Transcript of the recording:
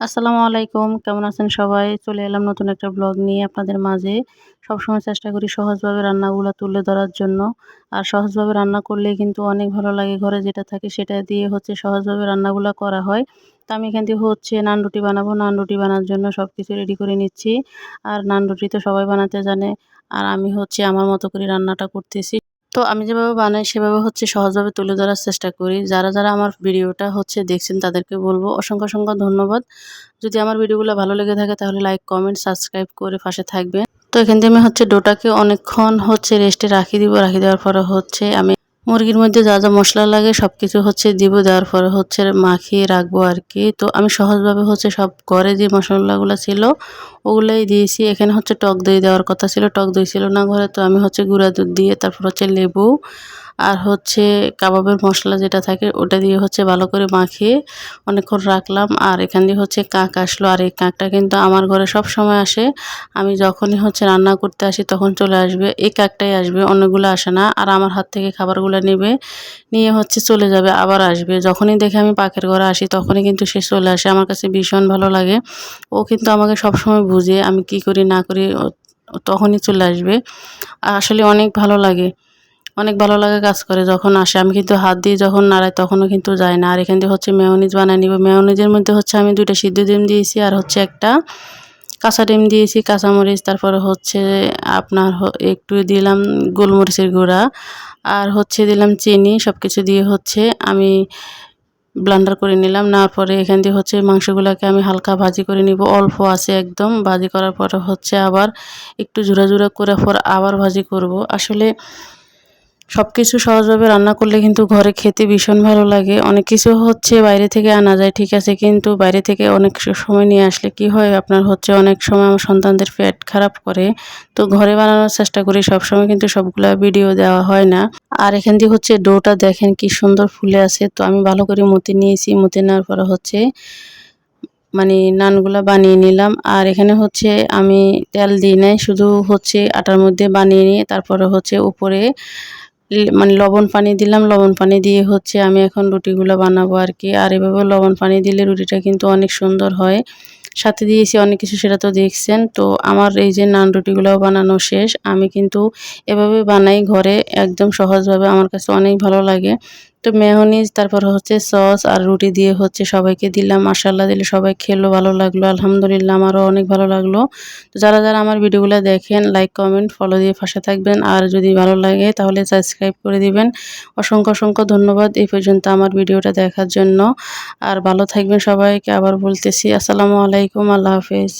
আসসালামু আলাইকুম, কেমন আছেন সবাই? চলে এলাম নতুন একটা ব্লগ নিয়ে আপনাদের মাঝে। সবসময় চেষ্টা করি সহজভাবে রান্নাগুলো তুলে ধরার জন্য। আর সহজভাবে রান্না করলে কিন্তু অনেক ভালো লাগে। ঘরে যেটা থাকে সেটা দিয়ে হচ্ছে সহজভাবে রান্নাগুলো করা হয়। তো আমি এখান থেকে হচ্ছে নান রুটি বানাবো। নান রুটি বানার জন্য সব কিছু রেডি করে নিচ্ছি। আর নান রুটি তো সবাই বানাতে জানে। আর আমি হচ্ছে আমার মতো করে রান্নাটা করতেছি। তো আমি যেভাবে বানাই, সেভাবে হচ্ছে সহজভাবে তুলে ধরার চেষ্টা করি। যারা যারা আমার ভিডিওটা হচ্ছে দেখছেন, তাদেরকে বলব অসংখ্য অসংখ্য ধন্যবাদ। যদি আমার ভিডিওগুলো ভালো লেগে থাকে, তাহলে লাইক কমেন্ট সাবস্ক্রাইব করে পাশে থাকবেন। তো এখান থেকে আমি হচ্ছে ডোটাকে অনেকক্ষণ হচ্ছে রেস্টে রাখি দিব। রাখি দেওয়ার পরে হচ্ছে আমি মুরগির মধ্যে যা যা মশলা লাগে সব কিছু হচ্ছে দিব, দেওয়ার পরে হচ্ছে মাখিয়ে রাখব আর কি তো আমি সহজভাবে হচ্ছে সব ঘরে যে মশলাগুলো ছিল, ওগুলোই দিয়েছি। এখানে হচ্ছে টক দই দেওয়ার কথা ছিল, টক দই ছিল না ঘরে, তো আমি হচ্ছে গুঁড়া দুধ দিয়ে তারপর হচ্ছে লেবু আর হচ্ছে কাবাবের মশলা যেটা থাকে, ওটা দিয়ে হচ্ছে ভালো করে মাখিয়ে অনেকক্ষণ রাখলাম। আর এখান দিয়ে হচ্ছে কাক আসলো। আর এই কাকটা কিন্তু আমার ঘরে সব সময় আসে। আমি যখনই হচ্ছে রান্না করতে আসি তখন চলে আসবে। এই কাকটাই আসবে, অন্যগুলো আসে না। আর আমার হাত থেকে খাবারগুলো নেবে, নিয়ে হচ্ছে চলে যাবে, আবার আসবে। যখনই দেখে আমি পাখের ঘরে আসি তখনই কিন্তু সে চলে আসে। আমার কাছে ভীষণ ভালো লাগে। ও কিন্তু আমাকে সবসময় বুঝে আমি কি করি, না করি তখনই চলে আসবে। আসলে অনেক ভালো লাগে। অনেক ভালো লাগে কাজ করে, যখন আসে, আমি কিন্তু হাত দিয়ে যখন নাড়াই তখনও কিন্তু যায় না। আর এখান থেকে হচ্ছে মেয়নিজ বানিয়ে নিব। মেয়নিজের মধ্যে হচ্ছে আমি দুইটা সিদ্ধ ডিম দিয়েছি আর হচ্ছে একটা কাঁচা ডিম দিয়েছি, কাঁচামরিচ, তারপরে হচ্ছে আপনার একটু দিলাম গোলমরিচের গুঁড়া আর হচ্ছে দিলাম চিনি সব কিছু দিয়ে হচ্ছে আমি ব্লান্ডার করে নিলাম। নেওয়ার পরে এখান দিয়ে হচ্ছে মাংসগুলোকে আমি হালকা ভাজি করে নিব। অল্প আছে একদম। ভাজি করার পরে হচ্ছে আবার একটু ঝুরা জোড়া করে পর আবার ভাজি করব। আসলে সব কিছু সহজভাবে রান্না করলে কিন্তু ঘরে খেতে ভীষণ ভালো লাগে। অনেক কিছু হচ্ছে বাইরে থেকে আনা যায়, ঠিক আছে, কিন্তু বাইরে থেকে অনেক সময় নিয়ে আসলে কি হয়? আপনার হচ্ছে অনেক সময় আমার সন্তানদের পেট খারাপ করে। তো ঘরে বানানোর চেষ্টা করি, সবসময় কিন্তু সবগুলা ভিডিও দেওয়া হয় না। আর এখান দিয়ে হচ্ছে ডোটা দেখেন কি সুন্দর ফুলে আছে। তো আমি ভালো করে মতি নিয়েছি, মতি নেওয়ার পরে হচ্ছে মানে নানগুলা বানিয়ে নিলাম। আর এখানে হচ্ছে আমি তেল দিই নাই, শুধু হচ্ছে আটার মধ্যে বানিয়ে নিয়ে তারপরে হচ্ছে উপরে মানে লবণ পানি দিলাম, লবণ পানি দিয়ে হচ্ছে আমি এখন রুটিগুলো বানাবো আর কি। আর এভাবে লবণ পানি দিলে রুটিটা কিন্তু অনেক সুন্দর হয়। সাথে দিয়েছি অনেক কিছু, সেটা তো দেখছেন। তো আমার এই যে নান রুটিগুলো বানানো শেষ। আমি কিন্তু এভাবে বানাই ঘরে, একদম সহজভাবে। আমার কাছে অনেক ভালো লাগে। তো মেহনিজ তারপর হচ্ছে সস আর রুটি দিয়ে হচ্ছে সবাইকে দিলাম। মাসাল্লাহ দিলে সবাই খেলো, ভালো লাগল। আলহামদুলিল্লাহ, আমারও অনেক ভালো লাগল। তো যারা যারা আমার ভিডিওগুলো দেখেন লাইক কমেন্ট ফলো দিয়ে পাশে থাকবেন। আর যদি ভালো লাগে, তাহলে সাবস্ক্রাইব করে দিবেন। অসংখ্য অসংখ্য ধন্যবাদ এই পর্যন্ত আমার ভিডিওটা দেখার জন্য। আর ভালো থাকবেন সবাইকে, আবার বলতেছি, আসসালামু আলাইকুম, আল্লাহ হাফেজ।